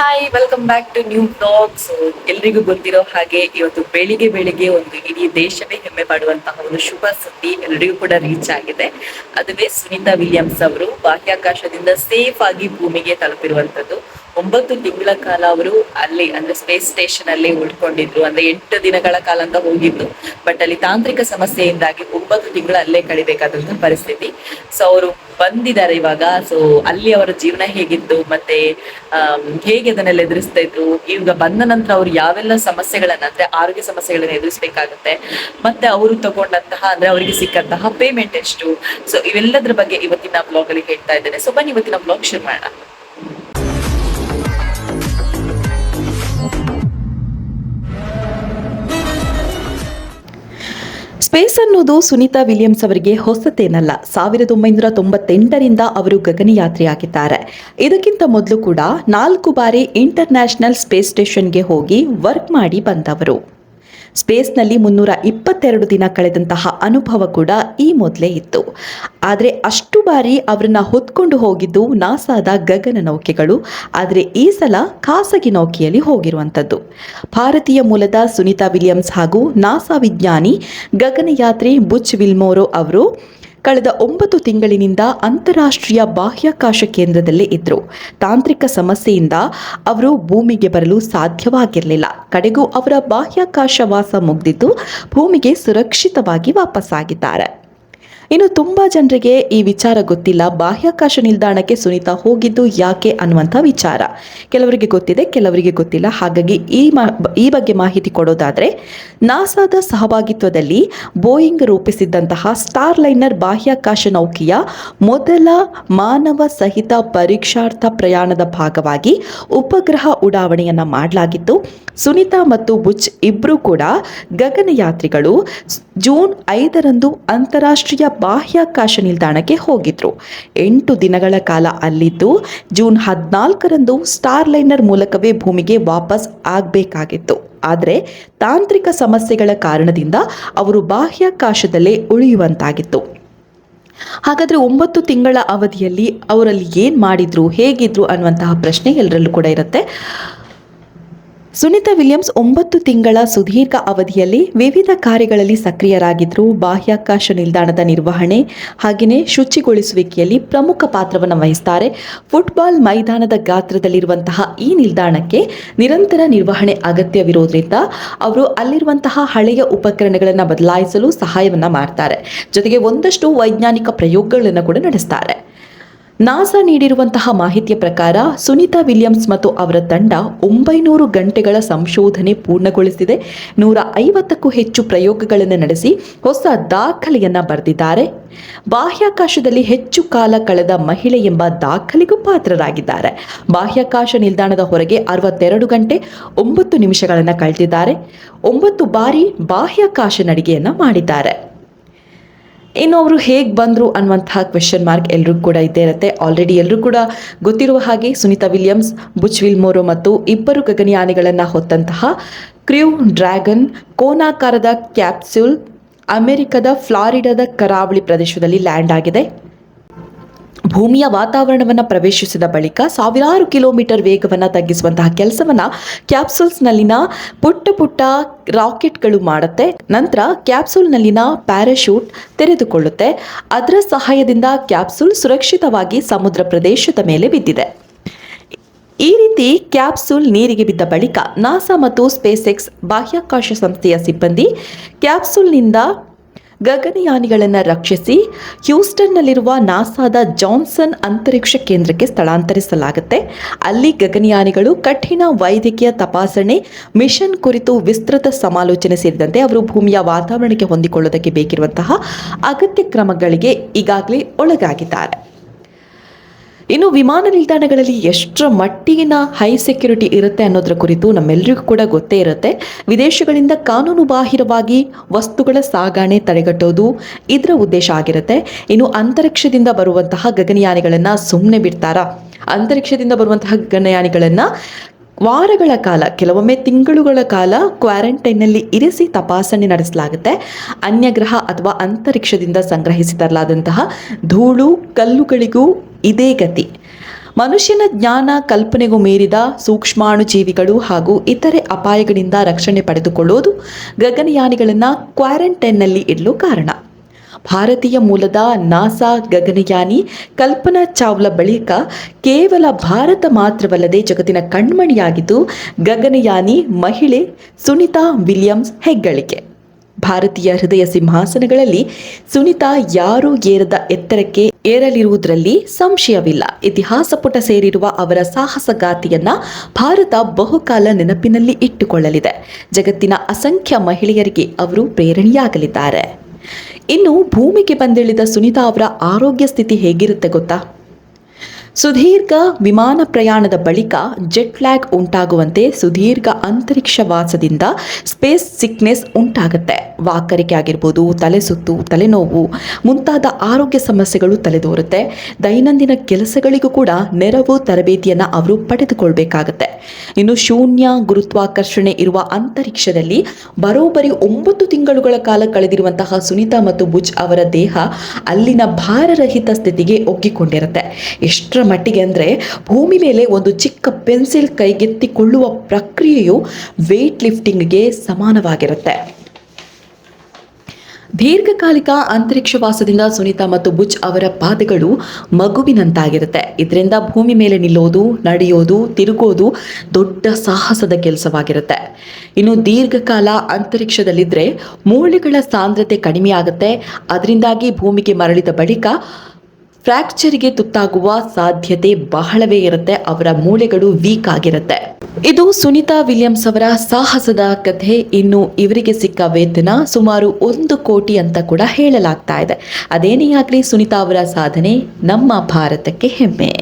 Hi welcome back to new blogs ಎಲ್ರಿಗೂ ಗೊತ್ತಿರೋ ಹಾಗೆ ಇವತ್ತು ಬೆಳಿಗ್ಗೆ ಬೆಳಿಗ್ಗೆ ಒಂದು ಇಡೀ ದೇಶವೇ ಹೆಮ್ಮೆ ಪಡುವಂತಹ ಒಂದು ಶುಭ ಸುದ್ದಿ ಎಲ್ರಿಗೂ ಕೂಡ ರೀಚ್ ಆಗಿದೆ. ಅದುವೇ ಸುನೀತಾ ವಿಲಿಯಮ್ಸ್ ಅವರು ಬಾಹ್ಯಾಕಾಶದಿಂದ ಸೇಫ್ ಆಗಿ ಭೂಮಿಗೆ ತಲುಪಿರುವಂತದ್ದು ಒಂಬತ್ತು ತಿಂಗಳ ಕಾಲ ಅವರು ಅಲ್ಲಿ ಅಂದ್ರೆ ಸ್ಪೇಸ್ ಸ್ಟೇಷನ್ ಅಲ್ಲಿ ಉಳ್ಕೊಂಡಿದ್ರು. ಅಂದ್ರೆ ಎಂಟು ದಿನಗಳ ಕಾಲ ಅಂತ ಹೋಗಿದ್ದು. ಬಟ್ ಅಲ್ಲಿ ತಾಂತ್ರಿಕ ಸಮಸ್ಯೆಯಿಂದಾಗಿ ಒಂಬತ್ತು ತಿಂಗಳು ಅಲ್ಲೇ ಕಳಿಬೇಕಾದಂತ ಪರಿಸ್ಥಿತಿ. ಸೊ ಅವರು ಬಂದಿದ್ದಾರೆ ಇವಾಗ. ಸೊ ಅಲ್ಲಿ ಅವರ ಜೀವನ ಹೇಗಿತ್ತು? ಮತ್ತೆ ಹೇಗೆ ಅದನ್ನೆಲ್ಲ ಎದುರಿಸ್ತಾ ಇದ್ರು? ಈಗ ಬಂದ ನಂತರ ಅವ್ರು ಯಾವೆಲ್ಲ ಸಮಸ್ಯೆಗಳನ್ನ, ಅಂದ್ರೆ ಆರೋಗ್ಯ ಸಮಸ್ಯೆಗಳನ್ನ ಎದುರಿಸಬೇಕಾಗುತ್ತೆ. ಮತ್ತೆ ಅವರು ತಗೊಂಡಂತಹ, ಅಂದ್ರೆ ಅವರಿಗೆ ಸಿಕ್ಕಂತಹ ಪೇಮೆಂಟ್ ಎಷ್ಟು? ಸೊ ಇವೆಲ್ಲದ್ರ ಬಗ್ಗೆ ಇವತ್ತಿನ ಬ್ಲಾಗ್ ಅಲ್ಲಿ ಹೇಳ್ತಾ ಇದ್ದೇನೆ. ಸೊ ಬನ್ನಿ ಇವತ್ತಿನ ಬ್ಲಾಗ್ ಶುರು ಮಾಡೋಣ. ಸ್ಪೇಸ್ ಅನ್ನೋದು ಸುನೀತಾ ವಿಲಿಯಮ್ಸ್ ಅವರಿಗೆ ಹೊಸತೇನಲ್ಲ. ಸಾವಿರದ ಒಂಬೈನೂರ ತೊಂಬತ್ತೆಂಟರಿಂದ ಅವರು ಗಗನಯಾತ್ರಿಯಾಗಿದ್ದಾರೆ. ಇದಕ್ಕಿಂತ ಮೊದಲು ಕೂಡ ನಾಲ್ಕು ಬಾರಿ ಇಂಟರ್ನ್ಯಾಷನಲ್ ಸ್ಪೇಸ್ ಸ್ಟೇಷನ್ಗೆ ಹೋಗಿ ವರ್ಕ್ ಮಾಡಿ ಬಂದವರು. ಸ್ಪೇಸ್ನಲ್ಲಿ ಮುನ್ನೂರ ಇಪ್ಪತ್ತೆರಡು ದಿನ ಕಳೆದಂತಹ ಅನುಭವ ಕೂಡ ಈ ಮೊದಲೇ ಇತ್ತು. ಆದರೆ ಅಷ್ಟು ಬಾರಿ ಅವರನ್ನು ಹೊತ್ಕೊಂಡು ಹೋಗಿದ್ದು ನಾಸಾದ ಗಗನ ನೌಕೆಗಳು, ಆದರೆ ಈ ಸಲ ಖಾಸಗಿ ನೌಕೆಯಲ್ಲಿ ಹೋಗಿರುವಂಥದ್ದು. ಭಾರತೀಯ ಮೂಲದ ಸುನೀತಾ ವಿಲಿಯಮ್ಸ್ ಹಾಗೂ ನಾಸಾ ವಿಜ್ಞಾನಿ ಗಗನಯಾತ್ರಿ ಬುಚ್ ವಿಲ್ಮೋರೋ ಅವರು ಕಳೆದ ಒಂಬತ್ತು ತಿಂಗಳಿನಿಂದ ಅಂತಾರಾಷ್ಟ್ರೀಯ ಬಾಹ್ಯಾಕಾಶ ಕೇಂದ್ರದಲ್ಲೇ ಇದ್ರು. ತಾಂತ್ರಿಕ ಸಮಸ್ಯೆಯಿಂದ ಅವರು ಭೂಮಿಗೆ ಬರಲು ಸಾಧ್ಯವಾಗಿರಲಿಲ್ಲ. ಕಡೆಗೂ ಅವರ ಬಾಹ್ಯಾಕಾಶ ವಾಸ ಮುಗ್ದಿದ್ದು ಭೂಮಿಗೆ ಸುರಕ್ಷಿತವಾಗಿ ವಾಪಸ್ಸಾಗಿದ್ದಾರೆ. ಇನ್ನು ತುಂಬ ಜನರಿಗೆ ಈ ವಿಚಾರ ಗೊತ್ತಿಲ್ಲ. ಬಾಹ್ಯಾಕಾಶ ನಿಲ್ದಾಣಕ್ಕೆ ಸುನೀತಾ ಹೋಗಿದ್ದು ಯಾಕೆ ಅನ್ನುವಂಥ ವಿಚಾರ. ಕೆಲವರಿಗೆ ಗೊತ್ತಿದೆ, ಕೆಲವರಿಗೆ ಗೊತ್ತಿಲ್ಲ. ಹಾಗಾಗಿ ಈ ಈ ಬಗ್ಗೆ ಮಾಹಿತಿ ಕೊಡೋದಾದರೆ, ನಾಸಾದ ಸಹಭಾಗಿತ್ವದಲ್ಲಿ ಬೋಯಿಂಗ್ ರೂಪಿಸಿದ್ದಂತಹ ಸ್ಟಾರ್ ಲೈನರ್ ಬಾಹ್ಯಾಕಾಶ ನೌಕೆಯ ಮೊದಲ ಮಾನವ ಸಹಿತ ಪರೀಕ್ಷಾರ್ಥ ಪ್ರಯಾಣದ ಭಾಗವಾಗಿ ಉಪಗ್ರಹ ಉಡಾವಣೆಯನ್ನ ಮಾಡಲಾಗಿತ್ತು. ಸುನೀತಾ ಮತ್ತು ಬುಚ್ ಇಬ್ಬರೂ ಕೂಡ ಗಗನಯಾತ್ರಿಗಳು ಜೂನ್ ಐದರಂದು ಅಂತಾರಾಷ್ಟ್ರೀಯ ಬಾಹ್ಯಾಕಾಶ ನಿಲ್ದಾಣಕ್ಕೆ ಹೋಗಿದ್ರು. ಎಂಟು ದಿನಗಳ ಕಾಲ ಅಲ್ಲಿದ್ದು, ಜೂನ್ ಹದಿನಾಲ್ಕರಂದು ಸ್ಟಾರ್ ಲೈನರ್ ಮೂಲಕವೇ ಭೂಮಿಗೆ ವಾಪಸ್ ಆಗಬೇಕಾಗಿತ್ತು. ಆದರೆ, ತಾಂತ್ರಿಕ ಸಮಸ್ಯೆಗಳ ಕಾರಣದಿಂದ ಅವರು ಬಾಹ್ಯಾಕಾಶದಲ್ಲೇ ಉಳಿಯುವಂತಾಗಿತ್ತು. ಹಾಗಾದರೆ ಒಂಬತ್ತು ತಿಂಗಳ ಅವಧಿಯಲ್ಲಿ ಅವರಲ್ಲಿ ಏನು ಮಾಡಿದ್ರು, ಹೇಗಿದ್ರು ಅನ್ನುವಂತಹ ಪ್ರಶ್ನೆ ಎಲ್ಲರಲ್ಲೂ ಕೂಡ ಇರುತ್ತೆ. ಸುನೀತಾ ವಿಲಿಯಮ್ಸ್ ಒಂಬತ್ತು ತಿಂಗಳ ಸುದೀರ್ಘ ಅವಧಿಯಲ್ಲಿ ವಿವಿಧ ಕಾರ್ಯಗಳಲ್ಲಿ ಸಕ್ರಿಯರಾಗಿದ್ದರು ಬಾಹ್ಯಾಕಾಶ ನಿಲ್ದಾಣದ ನಿರ್ವಹಣೆ ಹಾಗೆಯೇ ಶುಚಿಗೊಳಿಸುವಿಕೆಯಲ್ಲಿ ಪ್ರಮುಖ ಪಾತ್ರವನ್ನು ವಹಿಸ್ತಾರೆ. ಫುಟ್ಬಾಲ್ ಮೈದಾನದ ಗಾತ್ರದಲ್ಲಿರುವಂತಹ ಈ ನಿಲ್ದಾಣಕ್ಕೆ ನಿರಂತರ ನಿರ್ವಹಣೆ ಅಗತ್ಯವಿರೋದ್ರಿಂದ ಅವರು ಅಲ್ಲಿರುವಂತಹ ಹಳೆಯ ಉಪಕರಣಗಳನ್ನು ಬದಲಾಯಿಸಲು ಸಹಾಯವನ್ನು ಮಾಡ್ತಾರೆ. ಜೊತೆಗೆ ಒಂದಷ್ಟು ವೈಜ್ಞಾನಿಕ ಪ್ರಯೋಗಗಳನ್ನು ಕೂಡ ನಡೆಸ್ತಾರೆ. ನಾಸಾ ನೀಡಿರುವಂತಹ ಮಾಹಿತಿಯ ಪ್ರಕಾರ ಸುನೀತಾ ವಿಲಿಯಮ್ಸ್ ಮತ್ತು ಅವರ ತಂಡ ಒಂಬೈನೂರು ಗಂಟೆಗಳ ಸಂಶೋಧನೆ ಪೂರ್ಣಗೊಳಿಸಿದೆ. ನೂರ ಐವತ್ತಕ್ಕೂ ಹೆಚ್ಚು ಪ್ರಯೋಗಗಳನ್ನು ನಡೆಸಿ ಹೊಸ ದಾಖಲೆಯನ್ನ ಬರೆದಿದ್ದಾರೆ. ಬಾಹ್ಯಾಕಾಶದಲ್ಲಿ ಹೆಚ್ಚು ಕಾಲ ಕಳೆದ ಮಹಿಳೆ ಎಂಬ ದಾಖಲೆಗೂ ಪಾತ್ರರಾಗಿದ್ದಾರೆ. ಬಾಹ್ಯಾಕಾಶ ನಿಲ್ದಾಣದ ಹೊರಗೆ ಅರವತ್ತೆರಡು ಗಂಟೆ ಒಂಬತ್ತು ನಿಮಿಷಗಳನ್ನು ಕಳೆದಿದ್ದಾರೆ. ಒಂಬತ್ತು ಬಾರಿ ಬಾಹ್ಯಾಕಾಶ ನಡಿಗೆಯನ್ನು ಮಾಡಿದ್ದಾರೆ. ಇನ್ನು ಅವರು ಹೇಗೆ ಬಂದರು ಅನ್ನುವಂತಹ ಕ್ವೆಶನ್ ಮಾರ್ಕ್ ಎಲ್ಲರಿಗೂ ಕೂಡ ಇದ್ದೇ ಇರುತ್ತೆ. ಆಲ್ರೆಡಿ ಎಲ್ಲರೂ ಕೂಡ ಗೊತ್ತಿರುವ ಹಾಗೆ ಸುನಿತಾ ವಿಲಿಯಮ್ಸ್, ಬುಚ್ ವಿಲ್ಮೋರೋ ಮತ್ತು ಇಬ್ಬರು ಗಗನಯಾನಿಗಳನ್ನು ಹೊತ್ತಂತಹ ಕ್ರ್ಯೂ ಡ್ರ್ಯಾಗನ್ ಕೋನಾಕಾರದ ಕ್ಯಾಪ್ಸ್ಯೂಲ್ ಅಮೆರಿಕದ ಫ್ಲಾರಿಡಾದ ಕರಾವಳಿ ಪ್ರದೇಶದಲ್ಲಿ ಲ್ಯಾಂಡ್ ಆಗಿದೆ. ಭೂಮಿಯ ವಾತಾವರಣವನ್ನು ಪ್ರವೇಶಿಸಿದ ಬಳಿಕ ಸಾವಿರಾರು ಕಿಲೋಮೀಟರ್ ವೇಗವನ್ನು ತಗ್ಗಿಸುವಂತಹ ಕೆಲಸವನ್ನು ಕ್ಯಾಪ್ಸೂಲ್ಸ್ನಲ್ಲಿನ ಪುಟ್ಟ ಪುಟ್ಟ ರಾಕೆಟ್ಗಳು ಮಾಡುತ್ತೆ. ನಂತರ ಕ್ಯಾಪ್ಸೂಲ್ನಲ್ಲಿನ ಪ್ಯಾರಾಶೂಟ್ ತೆರೆದುಕೊಳ್ಳುತ್ತೆ. ಅದರ ಸಹಾಯದಿಂದ ಕ್ಯಾಪ್ಸೂಲ್ ಸುರಕ್ಷಿತವಾಗಿ ಸಮುದ್ರ ಪ್ರದೇಶದ ಮೇಲೆ ಬಿದ್ದಿದೆ. ಈ ರೀತಿ ಕ್ಯಾಪ್ಸೂಲ್ ನೀರಿಗೆ ಬಿದ್ದ ಬಳಿಕ ನಾಸಾ ಮತ್ತು ಸ್ಪೇಸ್ ಎಕ್ಸ್ ಬಾಹ್ಯಾಕಾಶ ಸಂಸ್ಥೆಯ ಸಿಬ್ಬಂದಿ ಕ್ಯಾಪ್ಸೂಲ್ನಿಂದ ಗಗನಯಾನಿಗಳನ್ನು ರಕ್ಷಿಸಿ ಹ್ಯೂಸ್ಟನ್ನಲ್ಲಿರುವ ನಾಸಾದ ಜಾನ್ಸನ್ ಅಂತರಿಕ್ಷ ಕೇಂದ್ರಕ್ಕೆ ಸ್ಥಳಾಂತರಿಸಲಾಗುತ್ತೆ. ಅಲ್ಲಿ ಗಗನಯಾನಿಗಳು ಕಠಿಣ ವೈದ್ಯಕೀಯ ತಪಾಸಣೆ, ಮಿಷನ್ ಕುರಿತು ವಿಸ್ತೃತ ಸಮಾಲೋಚನೆ ಸೇರಿದಂತೆ ಅವರು ಭೂಮಿಯ ವಾತಾವರಣಕ್ಕೆ ಹೊಂದಿಕೊಳ್ಳೋದಕ್ಕೆ ಬೇಕಿರುವಂತಹ ಅಗತ್ಯ ಕ್ರಮಗಳಿಗೆ ಈಗಾಗಲೇ ಒಳಗಾಗಿದ್ದಾರೆ. ಇನ್ನು ವಿಮಾನ ನಿಲ್ದಾಣಗಳಲ್ಲಿ ಎಷ್ಟರ ಮಟ್ಟಿಗಿನ ಹೈ ಸೆಕ್ಯೂರಿಟಿ ಇರುತ್ತೆ ಅನ್ನೋದರ ಕುರಿತು ನಮ್ಮೆಲ್ಲರಿಗೂ ಕೂಡ ಗೊತ್ತೇ ಇರುತ್ತೆ. ವಿದೇಶಗಳಿಂದ ಕಾನೂನು ಬಾಹಿರವಾಗಿ ವಸ್ತುಗಳ ಸಾಗಣೆ ತಡೆಗಟ್ಟೋದು ಇದರ ಉದ್ದೇಶ ಆಗಿರುತ್ತೆ. ಇನ್ನು ಅಂತರಿಕ್ಷದಿಂದ ಬರುವಂತಹ ಗಗನಯಾನಿಗಳನ್ನು ಸುಮ್ಮನೆ ಬಿಡ್ತಾರಾ? ಅಂತರಿಕ್ಷದಿಂದ ಬರುವಂತಹ ಗಗನಯಾನಿಗಳನ್ನು ವಾರಗಳ ಕಾಲ, ಕೆಲವೊಮ್ಮೆ ತಿಂಗಳುಗಳ ಕಾಲ ಕ್ವಾರಂಟೈನ್ನಲ್ಲಿ ಇರಿಸಿ ತಪಾಸಣೆ ನಡೆಸಲಾಗುತ್ತೆ. ಅನ್ಯಗ್ರಹ ಅಥವಾ ಅಂತರಿಕ್ಷದಿಂದ ಸಂಗ್ರಹಿಸಿ ತರಲಾದಂತಹ ಧೂಳು, ಕಲ್ಲುಗಳಿಗೂ ಇದೇ ಗತಿ. ಮನುಷ್ಯನ ಜ್ಞಾನ ಕಲ್ಪನೆಗೂ ಮೀರಿದ ಸೂಕ್ಷ್ಮಾಣುಜೀವಿಗಳು ಹಾಗೂ ಇತರೆ ಅಪಾಯಗಳಿಂದ ರಕ್ಷಣೆ ಪಡೆದುಕೊಳ್ಳುವುದು ಗಗನಯಾನಿಗಳನ್ನು ಕ್ವಾರಂಟೈನ್ನಲ್ಲಿ ಇಡಲು ಕಾರಣ. ಭಾರತೀಯ ಮೂಲದ ನಾಸಾ ಗಗನಯಾನಿ ಕಲ್ಪನಾ ಚಾವ್ಲಾ ಬಳಿಕ ಕೇವಲ ಭಾರತ ಮಾತ್ರವಲ್ಲದೆ ಜಗತ್ತಿನ ಕಣ್ಮಣಿಯಾಗಿದ್ದು ಗಗನಯಾನಿ ಮಹಿಳೆ ಸುನಿತಾ ವಿಲಿಯಮ್ಸ್ ಹೆಗ್ಗಳಿಕೆ. ಭಾರತೀಯ ಹೃದಯ ಸಿಂಹಾಸನಗಳಲ್ಲಿ ಸುನಿತಾ ಯಾರೂ ಏರದ ಎತ್ತರಕ್ಕೆ ಏರಲಿರುವುದರಲ್ಲಿ ಸಂಶಯವಿಲ್ಲ. ಇತಿಹಾಸ ಪುಟ ಸೇರಿರುವ ಅವರ ಸಾಹಸಗಾತಿಯನ್ನ ಭಾರತ ಬಹುಕಾಲ ನೆನಪಿನಲ್ಲಿ ಇಟ್ಟುಕೊಳ್ಳಲಿದೆ. ಜಗತ್ತಿನ ಅಸಂಖ್ಯ ಮಹಿಳೆಯರಿಗೆ ಅವರು ಪ್ರೇರಣೆಯಾಗಲಿದ್ದಾರೆ. ಇನ್ನು ಭೂಮಿಗೆ ಬಂದಿಳಿದ ಸುನಿತಾ ಅವರ ಆರೋಗ್ಯ ಸ್ಥಿತಿ ಹೇಗಿರುತ್ತೆ ಗೊತ್ತಾ? ಸುದೀರ್ಘ ವಿಮಾನ ಪ್ರಯಾಣದ ಬಳಿಕ ಜೆಟ್ ಲ್ಯಾಗ್ ಉಂಟಾಗುವಂತೆ ಸುದೀರ್ಘ ಅಂತರಿಕ್ಷ ವಾಸದಿಂದ ಸ್ಪೇಸ್ ಸಿಕ್ನೆಸ್ ಉಂಟಾಗುತ್ತೆ. ವಾಕರಿಕೆ ಆಗಿರ್ಬೋದು, ತಲೆ ಸುತ್ತು, ತಲೆನೋವು ಮುಂತಾದ ಆರೋಗ್ಯ ಸಮಸ್ಯೆಗಳು ತಲೆದೋರುತ್ತೆ. ದೈನಂದಿನ ಕೆಲಸಗಳಿಗೂ ಕೂಡ ನೆರವು ತರಬೇತಿಯನ್ನು ಅವರು ಪಡೆದುಕೊಳ್ಬೇಕಾಗತ್ತೆ. ಇನ್ನು ಶೂನ್ಯ ಗುರುತ್ವಾಕರ್ಷಣೆ ಇರುವ ಅಂತರಿಕ್ಷದಲ್ಲಿ ಬರೋಬ್ಬರಿ ಒಂಬತ್ತು ತಿಂಗಳುಗಳ ಕಾಲ ಕಳೆದಿರುವಂತಹ ಸುನೀತಾ ಮತ್ತು ಬುಜ್ ಅವರ ದೇಹ ಅಲ್ಲಿನ ಭಾರರಹಿತ ಸ್ಥಿತಿಗೆ ಒಗ್ಗಿಕೊಂಡಿರುತ್ತೆ. ಎಷ್ಟರ ಮಟ್ಟಿಗೆ ಅಂದರೆ ಭೂಮಿ ಮೇಲೆ ಒಂದು ಚಿಕ್ಕ ಪೆನ್ಸಿಲ್ ಕೈಗೆತ್ತಿಕೊಳ್ಳುವ ಪ್ರಕ್ರಿಯೆಯು ವೇಟ್ ಲಿಫ್ಟಿಂಗ್ಗೆ ಸಮಾನವಾಗಿರುತ್ತೆ. ದೀರ್ಘಕಾಲಿಕ ಅಂತರಿಕ್ಷವಾಸದಿಂದ ಸುನೀತಾ ಮತ್ತು ಬುಚ್ ಅವರ ಪಾದಗಳು ಮಗುವಿನಂತಾಗಿರುತ್ತೆ. ಇದರಿಂದ ಭೂಮಿ ಮೇಲೆ ನಿಲ್ಲೋದು, ನಡೆಯೋದು, ತಿರುಗೋದು ದೊಡ್ಡ ಸಾಹಸದ ಕೆಲಸವಾಗಿರುತ್ತೆ. ಇನ್ನು ದೀರ್ಘಕಾಲ ಅಂತರಿಕ್ಷದಲ್ಲಿದ್ದರೆ ಮೂಳೆಗಳ ಸಾಂದ್ರತೆ ಕಡಿಮೆಯಾಗುತ್ತೆ. ಅದರಿಂದಾಗಿ ಭೂಮಿಗೆ ಮರಳಿದ ಬಳಿಕ ಫ್ರ್ಯಾಕ್ಚರ್ಗೆ ತುತ್ತಾಗುವ ಸಾಧ್ಯತೆ ಬಹಳವೇ ಇರುತ್ತೆ, ಅವರ ಮೂಳೆಗಳು ವೀಕ್ ಆಗಿರುತ್ತೆ. ಇದು ಸುನಿತಾ ವಿಲಿಯಮ್ಸ್ ಅವರ ಸಾಹಸದ ಕಥೆ. ಇನ್ನು ಇವರಿಗೆ ಸಿಕ್ಕ ವೇತನ ಸುಮಾರು ಒಂದು ಕೋಟಿ ಅಂತ ಕೂಡ ಹೇಳಲಾಗ್ತಾ ಇದೆ. ಅದೇನೇ ಆಗಲಿ ಸುನಿತಾ ಅವರ ಸಾಧನೆ ನಮ್ಮ ಭಾರತಕ್ಕೆ ಹೆಮ್ಮೆ.